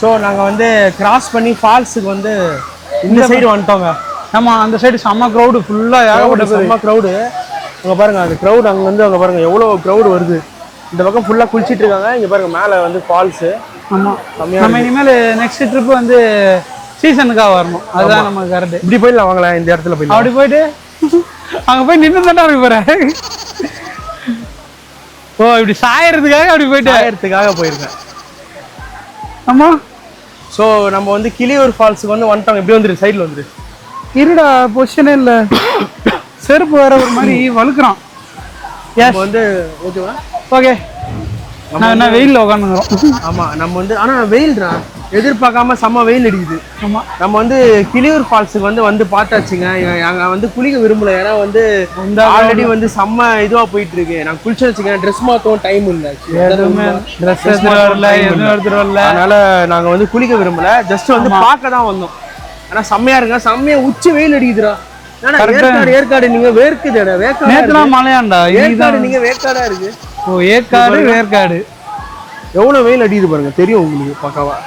So நாங்கள் வந்து cross பண்ணி ஃபால்ஸுக்கு வந்து இந்த சைடு வந்துட்டோங்க. ஆமா அந்த சைடு செம்ம க்ரௌடு ஃபுல்லா ஏகப்பட்ட செம்ம க்ரௌடு அங்கே பாருங்க அந்த க்ரௌட் அங்கே வந்து அங்கே பாருங்க எவ்வளோ க்ரௌடு வருது. இந்த பக்கம் ஃபுல்லாக குளிச்சிட்டு இருக்காங்க இங்கே பாருங்க மேலே வந்து ஃபால்ஸு ஆமா. கம்மியா நம்ம இனிமேல் நெக்ஸ்ட் ட்ரிப் வந்து சீசனுக்காக வரணும். அதுதான் நமக்கு கரெக்ட் இப்படி போயிடலாம் வாங்களேன் இந்த இடத்துல போயிடலாம். அப்படி போயிட்டு அங்க போய் நின்று தானே இருக்கு போறேன் ஓ இப்படி சாயறதுக்காக அப்படி போயிட்டு. ஆயிரத்துக்காக போயிருக்கேன். ஆமா. ஸோ நம்ம வந்து கிளியூர் ஃபால்ஸுக்கு வந்து வந்துட்டோம். எப்படி வந்துரு? சைடில் வந்துரு. இருடா பொசிஷனே இல்ல. செருப்பு வேற ஒரு மாதிரி வழுக்குறான். நம்ம வந்து ஓகேவா ஓகே நான் என்ன வெயில்ல உட்காந்துக்கிறோம் ஆமா நம்ம வந்து ஆனா வெயில்டா. எதிர்பார்க்காம செம்ம வெயில் அடிக்குது. நம்ம வந்து கிளியூர் ஃபால்ஸுக்கு வந்து வந்து பார்த்தாச்சுங்க. அங்க வந்து குளிக்க விரும்பல. ஏன்னா வந்து ஆல்ரெடி வந்து. செம்ம இதுவா போயிட்டு இருக்கு நான் குளிச்சு வச்சுக்கேன் ட்ரெஸ் மாத்தவும் டைம் இல்லை. ட்ரெஸ் அதனால நாங்க வந்து குளிக்க விரும்பல. ஜஸ்ட் வந்து பார்க்க தான் வந்தோம். ஆனா செம்மையா இருங்க செம்மையா உச்சி வெயில் அடிக்குதுடா. ஏற்காடு ஏற்காடு நீங்க வேர்க்குதுடா. இருக்கு. இன்னைக்குதான் ஏற்காடு நீங்க வேக்காடா இருக்கு. ஓ ஏற்காடு வேர்க்காடு. எவ்வளவு வெயில் அடிக்குது பாருங்க. தெரியும் உங்களுக்கு பக்காவா.